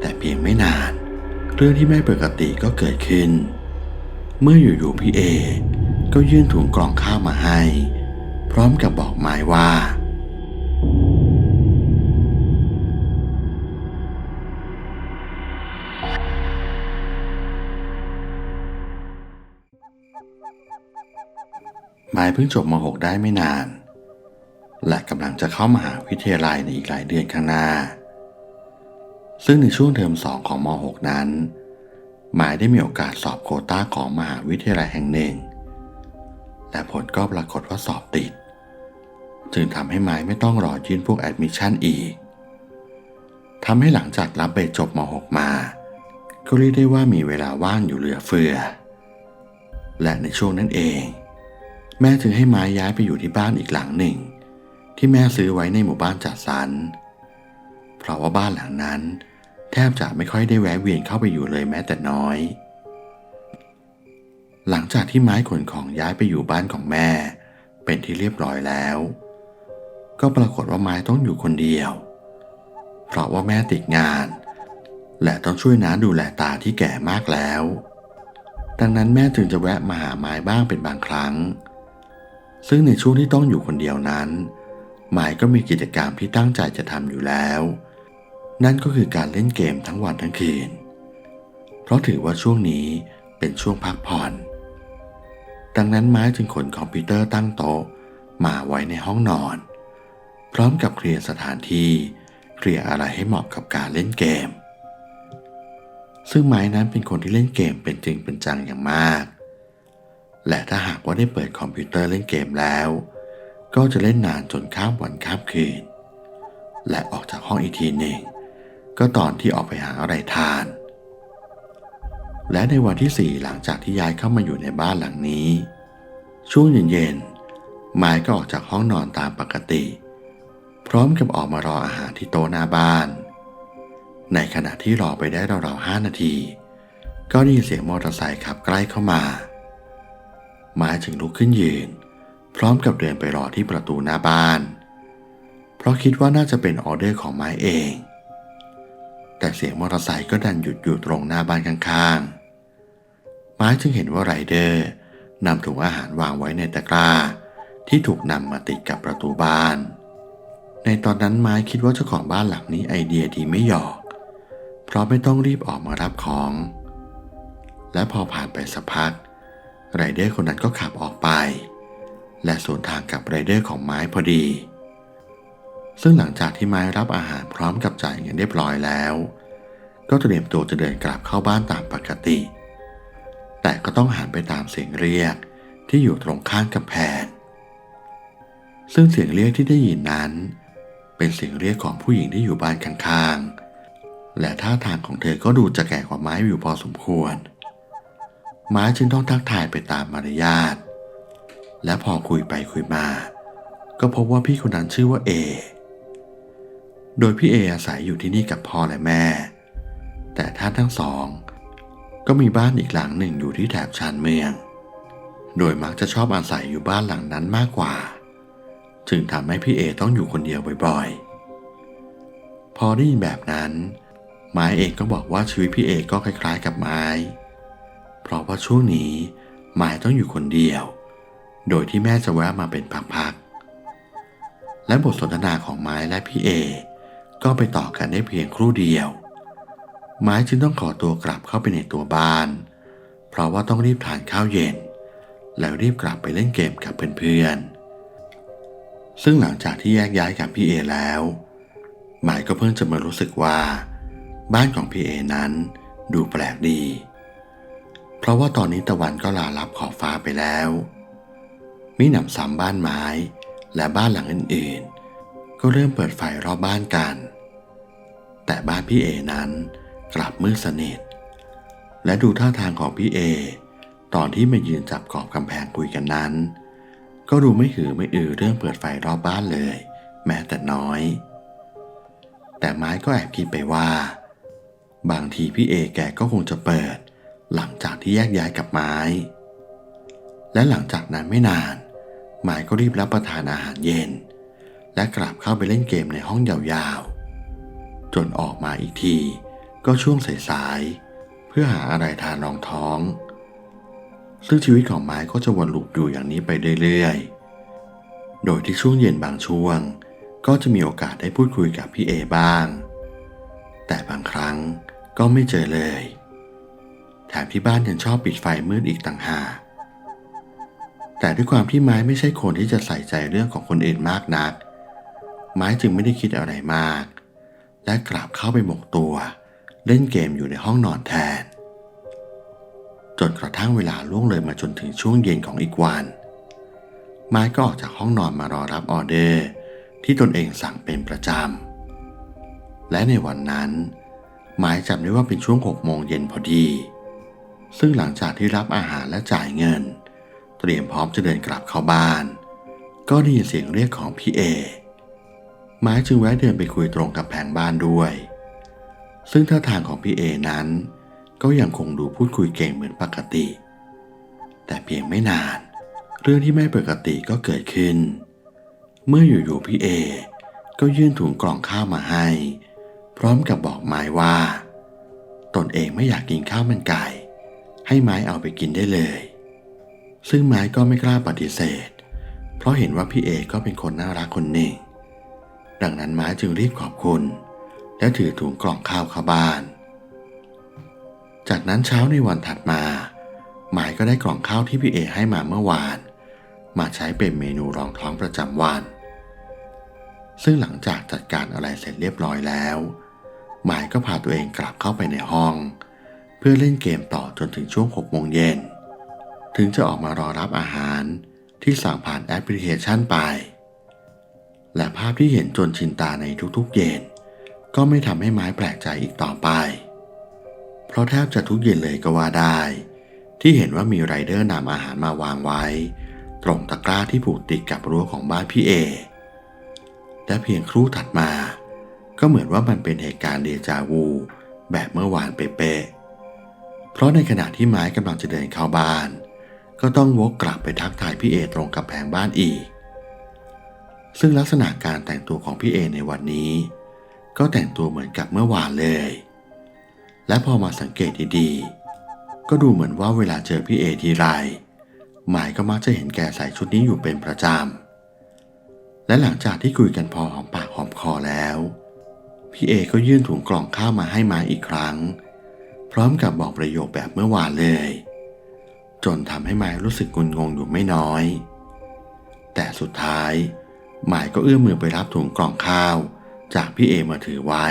แต่เพียงไม่นาน เรื่องที่ไม่ปกติก็เกิดขึ้น เมื่ออยู่ๆพี่เอ ก็ยื่นถุงกล่องข้าวมาให้ พร้อมกับบอกไม้ว่าไม้เพิ่งจบม .6 ได้ไม่นาน และกำลังจะเข้ามหาวิทยาลัยในอีกหลายเดือนข้างหน้า ซึ่งในช่วงเทอมสองของม .6 นั้น หมายได้มีโอกาสสอบโคต้าของมหาวิทยาลัยแห่งหนึ่งและผลก็ปรากฏว่าสอบติด จึงทำให้ไม้ไม่ต้องรอยื่นพวกแอดมิชชั่นอีกทำให้หลังจากรับใบจบม .6 มา ก็เรียกได้ว่ามีเวลาว่างอยู่เหลือเฟือ และในช่วงนั้นเอง แม่จึงให้ไม้ย้ายไปอยู่ที่บ้านอีกหลังหนึ่ง ที่แม่ซื้อไว้ในหมู่บ้านจัดสรรเพราะว่าบ้านหลังนั้น แทบจะไม่ค่อยได้แวะเวียนเข้าไปอยู่เลยแม้แต่น้อย หลังจากที่ไม้ขนของย้ายไปอยู่บ้านของแม่ เป็นที่เรียบร้อยแล้ว ก็ปรากฏว่าไม้ต้องอยู่คนเดียว เพราะว่าแม่ติดงาน และต้องช่วยน้าดูแลตาที่แก่มากแล้ว ดังนั้นแม่จึงจะแวะมาหาไม้บ้างเป็นบางครั้ง ซึ่งในช่วงที่ต้องอยู่คนเดียวนั้นไม้ก็มีกิจกรรมที่ตั้งใจจะทำอยู่แล้ว นั่นก็คือการเล่นเกมทั้งวันทั้งคืน เพราะถือว่าช่วงนี้เป็นช่วงพักผ่อน ดังนั้นไม้จึงขนคอมพิวเตอร์ตั้งโต๊ะมาไว้ในห้องนอน พร้อมกับเคลียร์สถานที่เคลียร์อะไรให้เหมาะกับการเล่นเกม ซึ่งไม้นั้นเป็นคนที่เล่นเกมเป็นจริงเป็นจังอย่างมาก และถ้าหากว่าได้เปิดคอมพิวเตอร์เล่นเกมแล้ว ก็จะเล่นนานจนข้ามวันข้ามคืน และออกจากห้องอีกทีหนึ่ง ก็ตอนที่ออกไปหาอะไรทาน และในวันที่สี่หลังจากที่ย้ายเข้ามาอยู่ในบ้านหลังนี้ ช่วงเย็นๆไม้ก็ออกจากห้องนอนตามปกติ พร้อมกับออกมารออาหารที่โต๊ะหน้าบ้าน ในขณะที่รอไปได้ราวๆห้านาที ก็ได้ยินเสียงมอเตอร์ไซค์ขับใกล้เข้ามา ไม้จึงลุกขึ้นยืน พร้อมกับเดินไปรอที่ประตูหน้าบ้าน เพราะคิดว่าน่าจะเป็นออเดอร์ของไม้เอง แต่เสียงมอเตอร์ไซค์ก็ดันหยุดอยู่ตรงหน้าบ้านข้างๆไม้จึงเห็นว่าไรเดอร์นำถุงอาหารวางไว้ในตะกร้า ที่ถูกนำมาติดกับประตูบ้าน ในตอนนั้นไม้คิดว่าเจ้าของบ้านหลังนี้ไอเดียดีไม่หยอก เพราะไม่ต้องรีบออกมารับของ และพอผ่านไปสักพัก ไรเดอร์คนนั้นก็ขับออกไป และสวนทางกับไรเดอร์ของไม้พอดี ซึ่งหลังจากที่ไม้รับอาหารพร้อมกับจ่ายเงินเรียบร้อยแล้ว ก็เตรียมตัวจะเดินกลับเข้าบ้านตามปกติ แต่ก็ต้องหันไปตามเสียงเรียกที่อยู่ตรงข้างกำแพงซึ่งเสียงเรียกที่ได้ยินนั้น เป็นเสียงเรียกของผู้หญิงที่อยู่บ้านข้างๆ และท่าทางของเธอก็ดูจะแก่กว่าไม้อยู่พอสมควร ไม้จึงต้องทักทายไปตามมารยาท และพอคุยไปคุยมา ก็พบว่าพี่คนนั้นชื่อว่าเอ โดยพี่เออาศัยอยู่ที่นี่กับพ่อและแม่ แต่ท่านทั้งสอง ก็มีบ้านอีกหลังหนึ่งอยู่ที่แถบชานเมือง โดยมักจะชอบอาศัยอยู่บ้านหลังนั้นมากกว่า จึงทำให้พี่เอต้องอยู่คนเดียวบ่อยๆ พอได้ยินแบบนั้น ไม้เองก็บอกว่าชีวิตพี่เอก็คล้ายๆกับไม้ เพราะว่าช่วงนี้ไม้ต้องอยู่คนเดียว โดยที่แม่จะแวะมาเป็นพักๆและบทสนทนาของไม้และพี่เอ ก็ไปต่อกันได้เพียงครู่เดียวไม้จึงต้องขอตัวกลับเข้าไปในตัวบ้าน เพราะว่าต้องรีบทานข้าวเย็น แล้วรีบกลับไปเล่นเกมกับเพื่อนๆ ซึ่งหลังจากที่แยกย้ายกับพี่เอแล้วไม้ก็เพิ่งจะมารู้สึกว่า บ้านของพี่เอนั้นดูแปลกดี เพราะว่าตอนนี้ตะวันก็ลาลับขอบฟ้าไปแล้วมิหนำซ้ำบ้านไม้และบ้านหลังอื่นๆ ก็เริ่มเปิดไฟรอบบ้านกัน แต่บ้านพี่เอนั้นกลับมืดสนิท และดูท่าทางของพี่เอ ตอนที่มายืนจับขอบกำแพงคุยกันนั้น ก็ดูไม่หือไม่อือเรื่องเปิดไฟรอบบ้านเลย แม้แต่น้อย แต่ไม้ก็แอบคิดไปว่า บางทีพี่เอแกก็คงจะเปิด หลังจากที่แยกย้ายกับไม้ และหลังจากนั้นไม่นานไม้ก็รีบรับประทานอาหารเย็น และกลับเข้าไปเล่นเกมในห้องยาวๆ จนออกมาอีกที ก็ช่วงสายๆเพื่อหาอะไรทานรองท้อง ซึ่งชีวิตของไม้ก็จะวนลูปอยู่อย่างนี้ไปเรื่อยๆ โดยที่ช่วงเย็นบางช่วง ก็จะมีโอกาสได้พูดคุยกับพี่เอบ้าง แต่บางครั้งก็ไม่เจอเลย แถมที่บ้านยังชอบปิดไฟมืดอีกต่างหากแต่ด้วยความที่ไม้ไม่ใช่คนที่จะใส่ใจเรื่องของคนอื่นมากนัก ไม้จึงไม่ได้คิดอะไรมาก และกลับเข้าไปหมกตัว เล่นเกมอยู่ในห้องนอนแทน จนกระทั่งเวลาล่วงเลยมาจนถึงช่วงเย็นของอีกวัน ไม้ก็ออกจากห้องนอนมารอรับออเดอร์ ที่ตนเองสั่งเป็นประจำ และในวันนั้น ไม้จำได้ว่าเป็นช่วงหกโมงเย็นพอดี ซึ่งหลังจากที่รับอาหารและจ่ายเงิน เตรียมพร้อมจะเดินกลับเข้าบ้าน ก็ได้ยินเสียงเรียกของพี่เอ ไม้จึงแวะเดินไปคุยตรงกับแผงบ้านด้วย ซึ่งท่าทางของพี่เอนั้น ก็ยังคงดูพูดคุยเก่งเหมือนปกติ แต่เพียงไม่นาน เรื่องที่ไม่ปกติก็เกิดขึ้น เมื่ออยู่ๆพี่เอ ก็ยื่นถุงกล่องข้าวมาให้ พร้อมกับบอกไม้ว่า ตนเองไม่อยากกินข้าวมันไก่ ให้ไม้เอาไปกินได้เลย ซึ่งไม้ก็ไม่กล้าปฏิเสธ เพราะเห็นว่าพี่เอก็เป็นคนน่ารักคนหนึ่ง ดังนั้นม้จึงรีบขอบคุณ และถือถุงกล่องข้าวเข้าบ้าน จากนั้นเช้าในวันถัดมา หมายก็ได้กล่องข้าวที่พี่เอให้มาเมื่อวาน มาใช้เป็นเมนูรองท้องประจำวัน ซึ่งหลังจากจัดการอะไรเสร็จเรียบร้อยแล้ว หมายก็พาตัวเองกลับเข้าไปในห้อง เพื่อเล่นเกมต่อจนถึงช่วงหกโมงเย็นถึงจะออกมารอรับอาหารที่สั่งผ่านแอปพลิเคชันไป และภาพที่เห็นจนชินตาในทุกๆเย็น ก็ไม่ทำให้ไม้แปลกใจอีกต่อไป เพราะแทบจะทุกเย็นเลยก็ว่าได้ ที่เห็นว่ามีไรเดอร์นำอาหารมาวางไว้ ตรงตะกร้าที่ผูกติดกับรั้วของบ้านพี่เอและเพียงครู่ถัดมา ก็เหมือนว่ามันเป็นเหตุการณ์เดจาวู แบบเมื่อวานเป๊ะๆเพราะในขณะที่ไม้กำลังจะเดินเข้าบ้าน ก็ต้องวกกลับไปทักทายพี่เอตรงกับแผงบ้านอีก ซึ่งลักษณะการแต่งตัวของพี่เอในวันนี้ ก็แต่งตัวเหมือนกับเมื่อวานเลย และพอมาสังเกตดีๆ ก็ดูเหมือนว่าเวลาเจอพี่เอทีไรหมายก็มักจะเห็นแกใส่ชุดนี้อยู่เป็นประจำ และหลังจากที่คุยกันพอหอมปากหอมคอแล้ว พี่เอก็ยื่นถุงกล่องข้าวมาให้มาอีกครั้ง พร้อมกับบอกประโยคแบบเมื่อวานเลย จนทำให้หมายรู้สึกงุนงงอยู่ไม่น้อย แต่สุดท้าย หมายก็เอื้อมมือไปรับถุงกล่องข้าว จากพี่เอมาถือไว้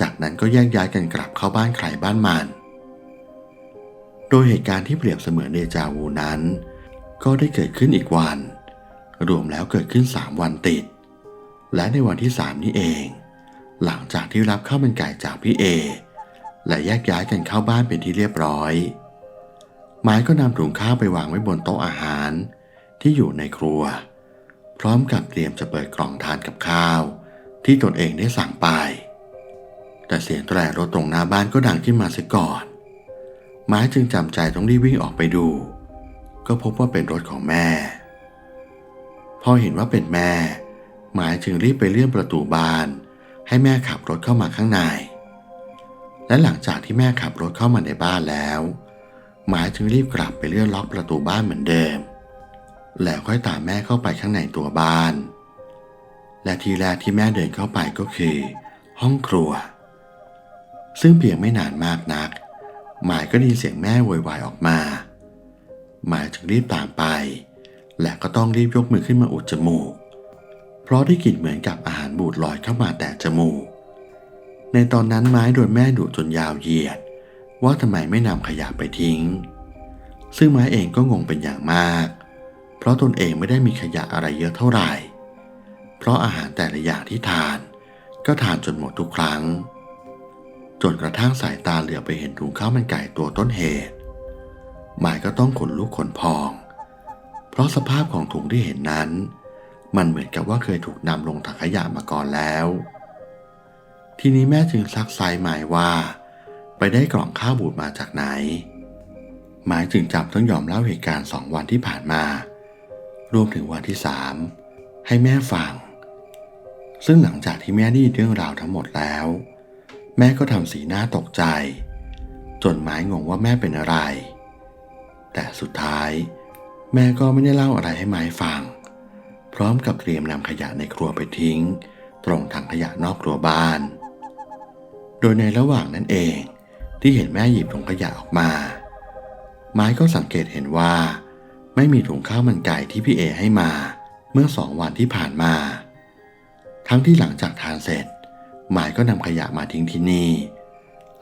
จากนั้นก็แยกย้ายกันกลับเข้าบ้านใครบ้านมัน โดยเหตุการณ์ที่เปรียบเสมือนเดจาวูนั้น ก็ได้เกิดขึ้นอีกวัน รวมแล้วเกิดขึ้นสามวันติด และในวันที่สามนี้เอง หลังจากที่รับข้าวมันไก่จากพี่เอ และแยกย้ายกันเข้าบ้านเป็นที่เรียบร้อยหมายก็นำถุงข้าวไปวางไว้บนโต๊ะอาหาร ที่อยู่ในครัว พร้อมกับเตรียมจะเปิดกล่องทานกับข้าว ที่ตนเองได้สั่งไป แต่เสียงแตรรถตรงหน้าบ้านก็ดังขึ้นมาเสียก่อนไม้จึงจำใจต้องรีบวิ่งออกไปดู ก็พบว่าเป็นรถของแม่ พอเห็นว่าเป็นแม่ หมายจึงรีบไปเลื่อนประตูบ้าน ให้แม่ขับรถเข้ามาข้างใน และหลังจากที่แม่ขับรถเข้ามาในบ้านแล้ว หมายจึงรีบกลับไปเลื่อนล็อกประตูบ้านเหมือนเดิม แล้วค่อยตามแม่เข้าไปข้างในตัวบ้าน และทีแรกที่แม่เดินเข้าไปก็คือ ห้องครัว ซึ่งเพียงไม่นานมากนัก หมายก็ได้ยินเสียงแม่โวยวายออกมา หมายจึงรีบตามไป และก็ต้องรีบยกมือขึ้นมาอุดจมูก เพราะได้กลิ่นเหมือนกับอาหารบูดลอยเข้ามาแต่จมูก ในตอนนั้นไม้โดนแม่ดุจนยาวเหยียด ว่าทำไมไม่นำขยะไปทิ้ง ซึ่งไม้เองก็งงเป็นอย่างมาก เพราะตนเองไม่ได้มีขยะอะไรเยอะเท่าไหร่ เพราะอาหารแต่ละอย่างที่ทาน ก็ทานจนหมดทุกครั้ง จนกระทั่งสายตาเหลือไปเห็นถุงข้าวมันไก่ตัวต้นเหตุ หมายก็ต้องขนลุกขนพอง เพราะสภาพของถุงที่เห็นนั้น มันเหมือนกับว่าเคยถูกนำลงถังขยะมาก่อนแล้ว ทีนี้แม่จึงซักไซหมายว่า ไปได้กล่องข้าวบูดมาจากไหนหมายจึงจำต้องยอมเล่าเหตุการณ์สองวันที่ผ่านมา รวมถึงวันที่สามให้แม่ฟัง ซึ่งหลังจากที่แม่ได้ยินเรื่องราวทั้งหมดแล้ว แม่ก็ทำสีหน้าตกใจ จนไม้งงว่าแม่เป็นอะไร แต่สุดท้ายแม่ก็ไม่ได้เล่าอะไรให้ไม้ฟัง พร้อมกับเตรียมนำขยะในครัวไปทิ้ง ตรงถังขยะนอกครัวบ้าน โดยในระหว่างนั้นเองที่เห็นแม่หยิบถุงขยะออกมา ไม้ก็สังเกตเห็นว่า ไม่มีถุงข้าวมันไก่ที่พี่เอให้มา เมื่อสองวันที่ผ่านมา ทั้งที่หลังจากทานเสร็จ หมายก็นำขยะมาทิ้งที่นี่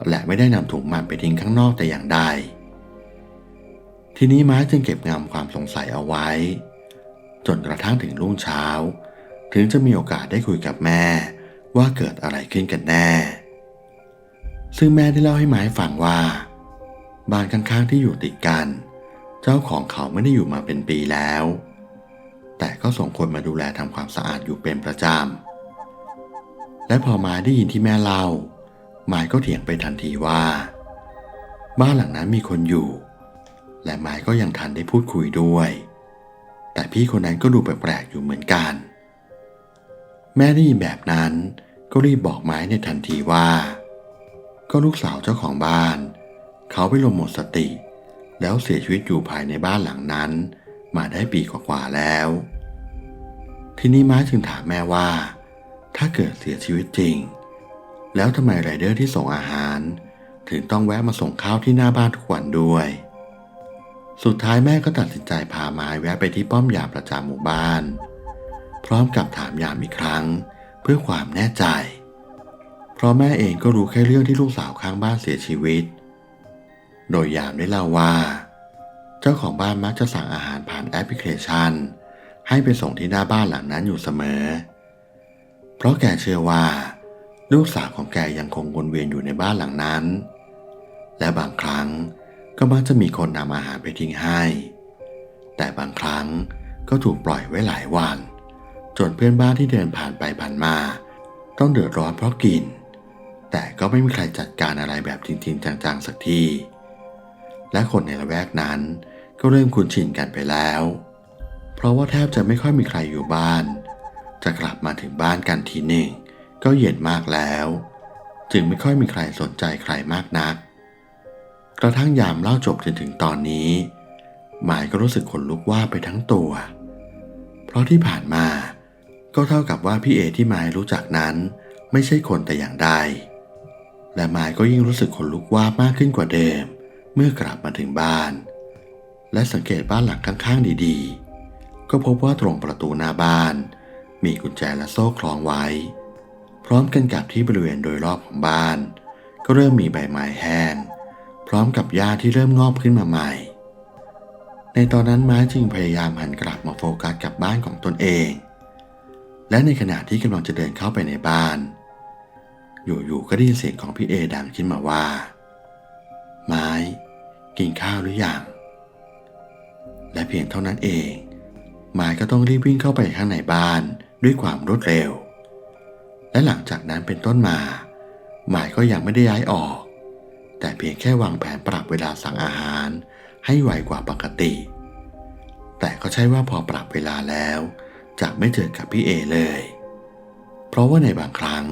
และไม่ได้นำถุงมันไปทิ้งข้างนอกแต่อย่างใด ทีนี้ไม้จึงเก็บงำความสงสัยเอาไว้ จนกระทั่งถึงรุ่งเช้า ถึงจะมีโอกาสได้คุยกับแม่ว่าเกิดอะไรขึ้นกันแน่ ซึ่งแม่ได้เล่าให้ไม้ฟังว่า บ้านข้างๆที่อยู่ติดกันเจ้าของเขาไม่ได้อยู่มาเป็นปีแล้ว แต่ก็ส่งคนมาดูแลทำความสะอาดอยู่เป็นประจำ และพอมาได้ยินที่แม่เล่าหมายก็เถียงไปทันทีว่า บ้านหลังนั้นมีคนอยู่ และหมายก็ยังทันได้พูดคุยด้วย แต่พี่คนนั้นก็ดูแปลกๆอยู่เหมือนกัน แม่ได้ยินแบบนั้นก็รีบบอกไม้ในทันทีว่า ก็ลูกสาวเจ้าของบ้าน เขาไปลมหมดสติ แล้วเสียชีวิตอยู่ภายในบ้านหลังนั้น มาได้ปีกว่าๆแล้ว ทีนี้ม้าจึงถามแม่ว่า ถ้าเกิดเสียชีวิตจริง แล้วทำไมไรเดอร์ที่ส่งอาหาร ถึงต้องแวะมาส่งข้าวที่หน้าบ้านทุกวันด้วย สุดท้ายแม่ก็ตัดสินใจพาไม้แวะไปที่ป้อมยามประจำหมู่บ้าน พร้อมกับถามยามอีกครั้ง เพื่อความแน่ใจ เพราะแม่เองก็รู้แค่เรื่องที่ลูกสาวข้างบ้านเสียชีวิต โดยยามได้เล่าว่า เจ้าของบ้านมักจะสั่งอาหารผ่านแอปพลิเคชัน ให้ไปส่งที่หน้าบ้านหลังนั้นอยู่เสมอ เพราะแกเชื่อว่า ลูกสาวของแกยังคงวนเวียนอยู่ในบ้านหลังนั้น และบางครั้งก็มักจะมีคนนำอาหารไปทิ้งให้ แต่บางครั้งก็ถูกปล่อยไว้หลายวัน จนเพื่อนบ้านที่เดินผ่านไปผ่านมา ต้องเดือดร้อนเพราะกิน แต่ก็ไม่มีใครจัดการอะไรแบบจริง ๆ จังๆสักที และคนในละแวกนั้น ก็เริ่มคุ้นชินกันไปแล้ว เพราะว่าแทบจะไม่ค่อยมีใครอยู่บ้าน จะกลับมาถึงบ้านกันทีหนึ่ง ก็เย็นมากแล้ว จึงไม่ค่อยมีใครสนใจใครมากนัก กระทั่งยามเล่าจบจนถึงตอนนี้ หมายก็รู้สึกขนลุกว่าไปทั้งตัว เพราะที่ผ่านมาก็เท่ากับว่าพี่เอที่หมายรู้จักนั้นไม่ใช่คนแต่อย่างใดและหมายก็ยิ่งรู้สึกขนลุกว่ามากขึ้นกว่าเดิม เมื่อกลับมาถึงบ้าน และสังเกตบ้านหลังข้างๆดีๆ ก็พบว่าตรงประตูหน้าบ้าน มีกุญแจและโซ่คล้องไว้ พร้อมกันกับที่บริเวณโดยรอบของบ้าน ก็เริ่มมีใบไม้แห้ง พร้อมกับหญ้าที่เริ่มงอกขึ้นมาใหม่ ในตอนนั้นไม้จึงพยายามหันกลับมาโฟกัสกับบ้านของตนเอง และในขณะที่กำลังจะเดินเข้าไปในบ้าน อยู่ๆก็ได้ยินเสียงของพี่เอดังขึ้นมาว่า ไม้ กินข้าวหรือยังและเพียงเท่านั้นเองไม้ก็ต้องรีบวิ่งเข้าไปข้างในบ้านด้วยความรวดเร็ว และหลังจากนั้นเป็นต้นมา หมายก็ยังไม่ได้ย้ายออก แต่เพียงแค่วางแผนปรับเวลาสั่งอาหารให้ไวกว่าปกติ แต่ก็ใช่ว่าพอปรับเวลาแล้วจะไม่เจอกับพี่เอเลย เพราะว่าในบางครั้ง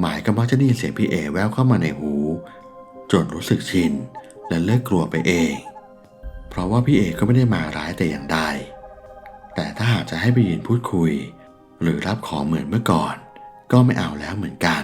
หมายก็มักจะได้ยินเสียงพี่เอแววเข้ามาในหู จนรู้สึกชิน และเลิกกลัวไปเอง เพราะว่าพี่เอกก็ไม่ได้มาร้ายแต่อย่างใด แต่ถ้าหากจะให้ไปยืนพูดคุย หรือรับของเหมือนเมื่อก่อน ก็ไม่เอาแล้วเหมือนกัน